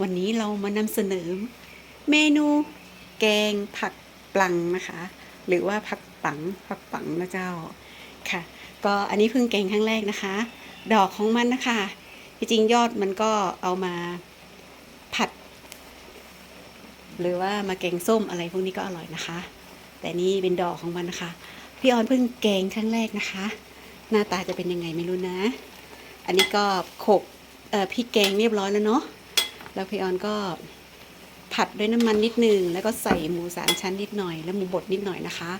วันนี้เรามานำเสนอ เมนูแกงผักปลังนะคะ หรือว่าผักปังผักปังนะเจ้าค่ะ ก็อันนี้เพิ่งแกงครั้งแรกนะคะ ดอกของมันนะคะจริงยอดมันก็เอามาผัด หรือว่ามาแกงส้มอะไรพวกนี้ก็อร่อยนะคะ แต่นี่เป็นดอกของมันนะคะ พี่ออนเพิ่งแกงครั้งแรกนะคะ หน้าตาจะเป็นยังไงไม่รู้นะ อันนี้ก็โขลกเอ่อพริกแกงเรียบร้อยแล้วเนาะ แล้วพี่ออนก็ผัดด้วยน้ำมันนิดนึง แล้วก็ใส่หมูสามชั้นนิดหน่อย แล้วหมูบดนิดหน่อยนะคะ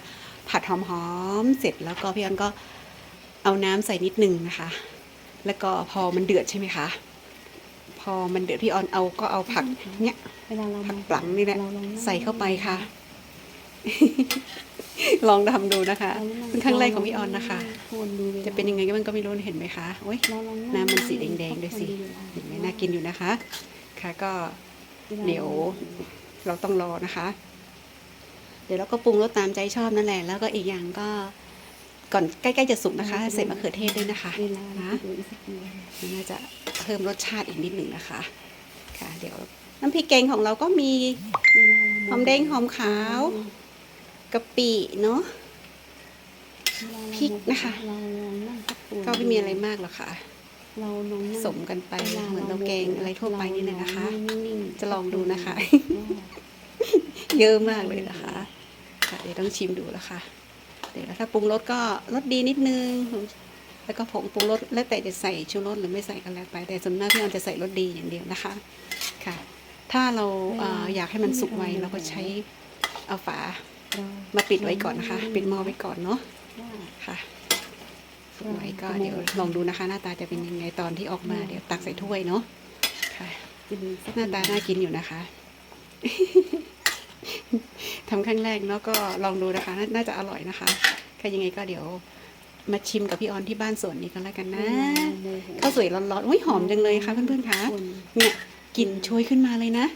ผัดหอมๆเสร็จแล้วก็พี่ออนก็เอาน้ำใส่นิดนึงนะคะ แล้วก็พอมันเดือดใช่ไหมคะพอมันเดือดพี่ออนเอาก็เอาผักเนี้ยเวลาเราผักปลังนี่แหละเราลองนั่งใส่เข้าไปค่ะ ลองทำดูนะคะเรานั่งเป็นครั้งแรกของพี่ออนนะคะวนดูวลาจะเป็นยังไงก็มันก็ไม่รู้เห็นไหมคะโอ้ยเราลองงน้ำมันสีแดงๆด้วยสิทบทวนวลาเห็นไหมน่ากินอยู่นะคะ ค่ะก็เดี๋ยวเราต้องรอนะคะ เดี๋ยวเราก็ปรุงรสตามใจชอบนั่นแหละ แล้วก็อีกอย่างก็ก่อนใกล้ๆจะสุกนะคะ ใส่มะเขือเทศด้วยนะคะเวลานะดูอีกสักทีมันน่าจะเพิ่มรสชาติอีกนิดหนึ่งนะคะ ค่ะ เดี๋ยวน้ำพริกแกงของเราก็มีเวลาเราหอมแดงหอมขาวกะปิเนาะเวลาเราพริกนะคะเราลองนั่งทบทวนก็ไม่มีอะไรมากหรอกค่ะ เราลองนั่งสมกันไปวลเหมือนเราแกงอะไรทั่วไปนี่แหละนะคะเรานิ่งๆจะลองดูนะคะว่าเยอะมากเลยนะคะค่ะเดี๋ยวต้องชิมดูแล้วค่ะเดี๋ยวถ้าปรุงรสก็รสดีนิดนึง แล้วก็ผงปรุงรสแล้วแต่จะใส่ชูรสหรือไม่ใส่ก็แล้วไป แต่ส่วนมากพี่ออนจะใส่รสดีอย่างเดียวนะคะค่ะ ถ้าเราเอ่ออยากให้มันสุกไวเราก็ใช้เอาฝาเรามาปิดไว้ก่อนนะคะ ปิดหม้อไว้ก่อนเนาะว่าค่ะสุก ไว้ก็เดี๋ยวลองดูนะคะ หน้าตาจะเป็นยังไงตอนที่ออกมาเดี๋ยวตักใส่ถ้วยเนาะค่ะจะมีสักหน้าตาน่ากินอยู่นะคะทำครั้งแรกเนาะก็ลองดูนะคะนาน่าจะอร่อยนะคะใครยังไงก็เดี๋ยวมาชิมกับพี่ออนที่บ้านสวนนี้กันแล้วกันนะโมโหข้าวสวยร้อนๆอุ้ยหอมจังเลยค่ะเพื่อนๆคะคนเนี่ยกลิ่นโชยขึ้นมาเลยนะ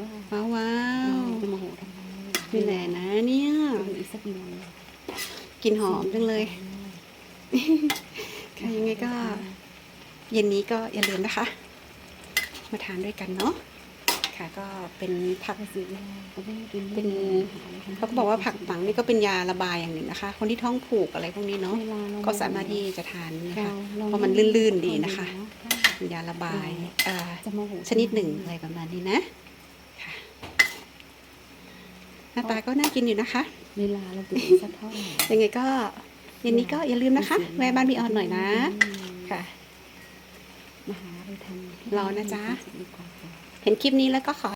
ว่าว้าวว้าเราวจะโมโหทำไมนี่แหละนะเนี่ยจะดูอีกสักหน่อยกลิ่นหอมจังเลย ค่ะยังไงก็ เย็นนี้ก็อย่าลืมนะคะ มาทานด้วยกันเนาะค่ะ ก็เป็นผักภาษีเวลาก็ไม่ได้กินเป็นเขาก็บอกว่าผักปังนี่ก็เป็นยาระบายอย่างหนึ่งนะคะ คนที่ท้องผูกอะไรพวกนี้เนาะเวลาเก็สามารถที่จะทานนะเราคะเราเพราะมันลื่นๆดีนะคะถ้าเป็นยาระบายเอ่อจะโมโหชนิดหนึ่งอะไรประมาณนี้นะค่ะหน้าตาก็น่ากินอยู่นะคะ เวลาเราดูสักเท่าไหร่ยังไงก็ เย็นนี้ก็อย่าลืมนะคะแวะบ้านพี่ออนหน่อยนะ ค่ะมาหาไปทำรอนะจ๊ะดีกว่าค่ะเห็นคลิปนี้แล้วก็ขอ